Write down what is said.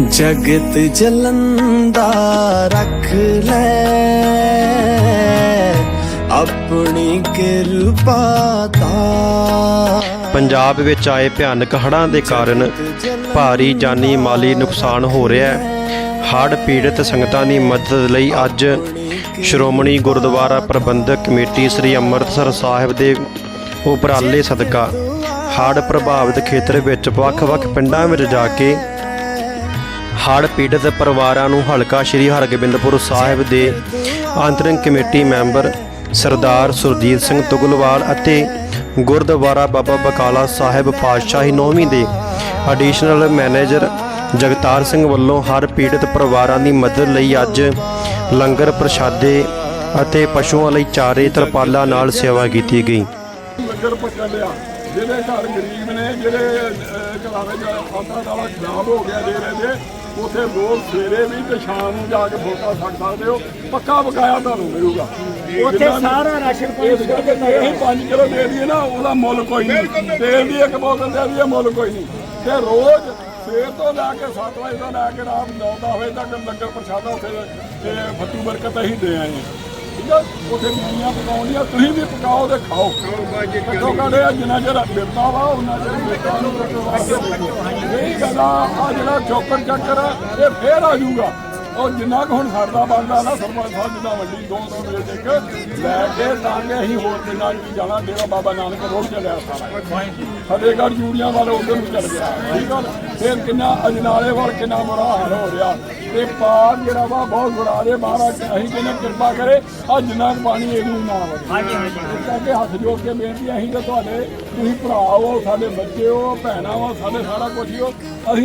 ਜਗਤ ਜਲੰਦਾ ਰੱਖ ਲੈ। ਆਪਣੀ ਕਿਰਪਾ ਦਾ। ਪੰਜਾਬ ਵਿੱਚ ਆਏ ਭਿਆਨਕ ਹੜ੍ਹਾਂ ਦੇ ਕਾਰਨ ਭਾਰੀ ਜਾਨੀ ਮਾਲੀ ਨੁਕਸਾਨ ਹੋ ਰਿਹਾ ਹੈ। ਹੜ੍ਹ ਪੀੜਤ ਸੰਗਤਾਂ ਦੀ ਮਦਦ ਲਈ ਅੱਜ ਸ਼੍ਰੋਮਣੀ ਗੁਰਦੁਆਰਾ ਪ੍ਰਬੰਧਕ ਕਮੇਟੀ ਸ੍ਰੀ ਅੰਮ੍ਰਿਤਸਰ ਸਾਹਿਬ ਦੇ ਉਪਰਾਲੇ ਸਦਕਾ। ਹੜ੍ਹ ਪ੍ਰਭਾਵਿਤ ਖੇਤਰ ਵਿੱਚ ਵੱਖ-ਵੱਖ ਪਿੰਡਾਂ ਵਿੱਚ ਜਾ ਕੇ ਹੜ੍ਹ ਪੀੜਤ ਪਰਿਵਾਰਾਂ ਨੂੰ ਹਲਕਾ ਸ਼੍ਰੀ ਹਰਗੋਬਿੰਦਪੁਰ ਸਾਹਿਬ ਦੇ ਅੰਤਰਿੰਗ ਕਮੇਟੀ ਮੈਂਬਰ ਸਰਦਾਰ ਸੁਰਜੀਤ ਸਿੰਘ ਤੁਗਲਵਾਲ ਅਤੇ ਗੁਰਦੁਆਰਾ ਬਾਬਾ ਬਕਾਲਾ ਸਾਹਿਬ ਪਾਤਸ਼ਾਹੀ ਨੌਵੀਂ ਦੇ ਐਡੀਸ਼ਨਲ ਮੈਨੇਜਰ ਜਗਤਾਰ ਸਿੰਘ ਵੱਲੋਂ ਹਰ ਪੀੜਤ ਪਰਿਵਾਰਾਂ ਦੀ ਮਦਦ ਲਈ ਅੱਜ ਲੰਗਰ ਪ੍ਰਸ਼ਾਦੇ ਅਤੇ ਪਸ਼ੂਆਂ ਲਈ ਚਾਰੇ ਤਰਪਾਲਾਂ ਨਾਲ ਸੇਵਾ ਕੀਤੀ ਗਈ। ਲੰਗਰ ਪੱਕਣ ਲਿਆ। ਜਿਹੜੇ ਘਰ ਗਰੀਬ ਨੇ, ਜਿਹੜੇ ਘਰਾਂ ਵਿੱਚ ਆਟਾ ਦਾਲਾ ਖਰਾਬ ਹੋ ਗਿਆ ਦੇ ਰਹੇ ਉਥੇ ਰੋਜ਼ ਸਵੇਰੇ ਵੀ ਤੇ ਸ਼ਾਮ ਨੂੰ ਜਾ ਕੇ ਫੋਟਾ ਛੱਡ ਸਕਦੇ ਹੋ। ਪੱਕਾ ਬਕਾਇਆ ਤੁਹਾਨੂੰ ਮਿਲੂਗਾ। ਉੱਥੇ ਸਾਰਾ ਰਾਸ਼ਨ ਪਾਣੀ ਇਹ 5 ਕਿਲੋ ਦੇ ਦਈਏ ਨਾ ਉਹਦਾ ਮੁੱਲ ਕੋਈ ਨਹੀਂ। ਤੇਲ ਦੀ ਇੱਕ ਬੋਤਲ ਦੇ ਦਈਏ ਮੁੱਲ ਕੋਈ ਨਹੀਂ। ਤੇ ਰੋਜ਼ ਸਵੇਰ ਤੋਂ ਲੈ ਕੇ 7 ਵਜੇ ਤੋਂ ਲੈ ਕੇ ਰਾਤ 9-10 ਵਜੇ ਤੱਕ ਲੰਗਰ ਪ੍ਰਸ਼ਾਦਾ ਉੱਥੇ ਤੇ ਫੱਤੂ ਬਰਕਤ ਅਸੀਂ ਦੇ ਆਏ ਹਾਂ। ਠੀਕ ਆ? ਉੱਥੇ ਬੀੜੀਆਂ ਪਕਾਉਣੀਆਂ ਤੁਸੀਂ ਵੀ ਪਕਾਓ ਤੇ ਖਾਓ। ਕੱਟੋ ਆ ਜਿੰਨਾ ਚਿਰ ਬਿਰਤਾ ਵਾ ਉਹਨਾਂ ਚਿਰ ਬਿਰਤਾ ਨੂੰ ਕੱਟੋ ਇਹ ਗੱਲ ਆ ਆਹ ਜਿਹੜਾ ਚੌਕਰ ਚੱਕਰ ਆ, ਇਹ ਫੇਰ ਆ ਜਾਊਗਾ। ਉਹ ਜਿੰਨਾ ਕੁ ਹੁਣ ਸਰਦਾ ਬਣਦਾ ਨਾ ਸਰਪੰਚ ਸਾਹਿਬ ਜਿੱਦਾਂ ਵੱਡੀ ਦੋ ਦੋ ਤੱਕ ਲੈ ਕੇ ਤਾਂ ਕਿ ਅਸੀਂ ਹੋਰ ਪਿੰਡਾਂ 'ਚ ਵੀ ਜਾਣਾ ਡੇਰਾ ਬਾਬਾ ਨਾਨਕ ਰੋਡ ਚੱਲਿਆ ਸਾਰਾ। ਫਤਿਹਗੜ੍ਹ ਜੂੜੀਆਂ ਵਾਲੇ ਉਧਰ ਨੂੰ ਚੱਲ ਗਿਆ। ਠੀਕ ਆ? ਫਿਰ ਕਿੰਨਾ ਅਜਨਾਲੇ ਵੱਲ ਕਿੰਨਾ ਬੁਰਾ ਹਾਲ ਹੋ ਰਿਹਾ। ਤੇ ਪਾਰ ਜਿਹੜਾ ਵਾ ਬਹੁਤ ਬੁਰਾ ਰੇ ਮਹਾਰਾਜ ਅਸੀਂ ਕਹਿੰਦੇ ਕਿਰਪਾ ਕਰੇ ਆ ਜਿੰਨਾ ਕੁ ਪਾਣੀ ਇਹਨੂੰ ਨਾ ਵੜੇ ਹਾਂਜੀ ਹਾਂਜੀ। ਕਰਕੇ ਹੱਥ ਜੋੜ ਕੇ ਬੇਨਤੀ ਅਸੀਂ ਤਾਂ ਤੁਹਾਡੇ ਤੁਸੀਂ ਭਰਾ ਹੋ ਸਾਡੇ ਬੱਚੇ ਹੋ ਭੈਣਾਂ ਹੋ ਸਾਡੇ ਸਾਰਾ ਕੁਝ ਹੀ ਹੋ। ਅਸੀਂ